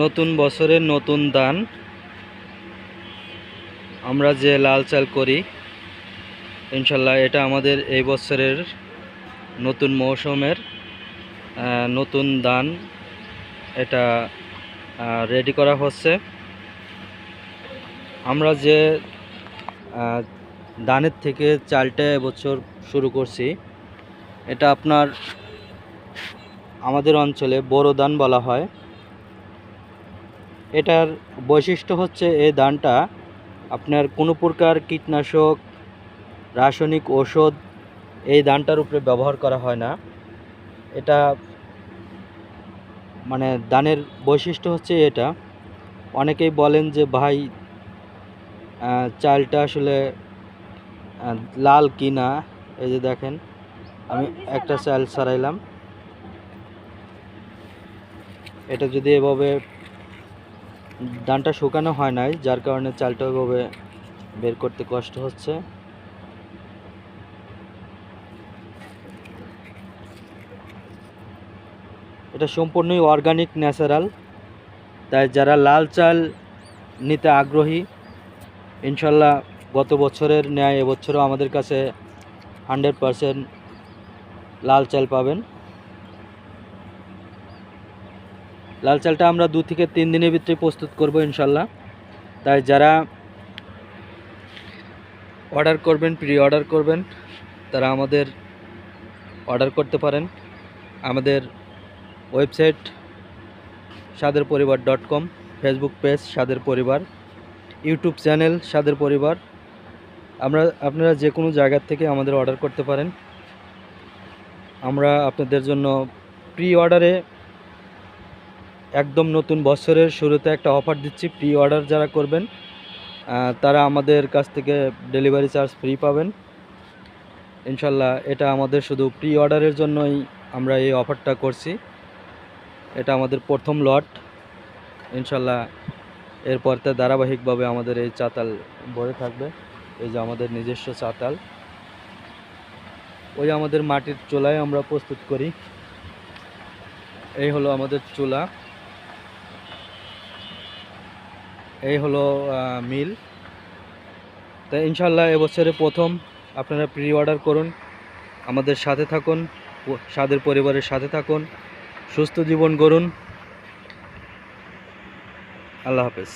নতুন বছরের নতুন দান। আমরা যে লাল চাল করি, ইনশাল্লাহ এটা আমাদের এই বছরের নতুন মৌসুমের নতুন দান এটা রেডি করা হচ্ছে। আমরা যে দানের থেকে চালটা এবছর শুরু করছি, এটা আপনার আমাদের অঞ্চলে বড় দান বলা হয়। এটার বৈশিষ্ট্য হচ্ছে এই ধানটা আপনার কোনো প্রকার কীটনাশক, রাসায়নিক ওষুধ এই ধানটার উপরে ব্যবহার করা হয় না। এটা মানে ধানের বৈশিষ্ট্য হচ্ছে এটা। অনেকেই বলেন যে, ভাই চালটা আসলে লাল কিনা এই যে দেখেন, আমি একটা চাল ছাড়াইলাম এটা যদি এভাবে ধানটা শুকানো হয় নাই, যার কারণে চালটা ওইভাবে বের করতে কষ্ট হচ্ছে। এটা সম্পূর্ণই অর্গানিক ন্যাচারাল তাই যারা লাল চাল নিতে আগ্রহী, ইনশাল্লাহ গত বছরের ন্যায়, এবছরও আমাদের কাছে হান্ড্রেড পারসেন্ট লাল চাল পাবেন। লাল চালটা আমরা দু থেকে তিন দিনের ভিতরে প্রস্তুত করব ইনশাল্লাহ। তাই যারা অর্ডার করবেন প্রি অর্ডার করবেন, তারা আমাদের অর্ডার করতে পারেন। আমাদের ওয়েবসাইট স্বাদের পরিবার ডট কম, ফেসবুক পেজ সাদের পরিবার ইউটিউব চ্যানেল সাদের পরিবার আমরা, আপনারা যে কোনো জায়গার থেকে আমাদের অর্ডার করতে পারেন। আমরা আপনাদের জন্য প্রি অর্ডারে একদম নতুন বছরের শুরুতে একটা অফার দিচ্ছি প্রি অর্ডার যারা করবেন তারা আমাদের কাছ থেকে ডেলিভারি চার্জ ফ্রি পাবেন। ইনশাল্লাহ এটা আমাদের শুধু প্রি অর্ডারের জন্যই আমরা এই অফারটা করছি। এটা আমাদের প্রথম লট ইনশাল্লাহ এরপর তো ধারাবাহিকভাবে আমাদের এই চাতাল ভরে থাকবে। এই যে আমাদের নিজস্ব চাতাল। ওই আমাদের মাটির চুলায় আমরা প্রস্তুত করি। এই হলো আমাদের চুলা। এই হলো মিল। তো ইনশাল্লাহ এবছরে প্রথম আপনারা প্রি অর্ডার করুন। আমাদের সাথে থাকুন স্বাদের পরিবারের সাথে থাকুন, সুস্থ জীবন গড়ুন। আল্লাহ হাফেজ।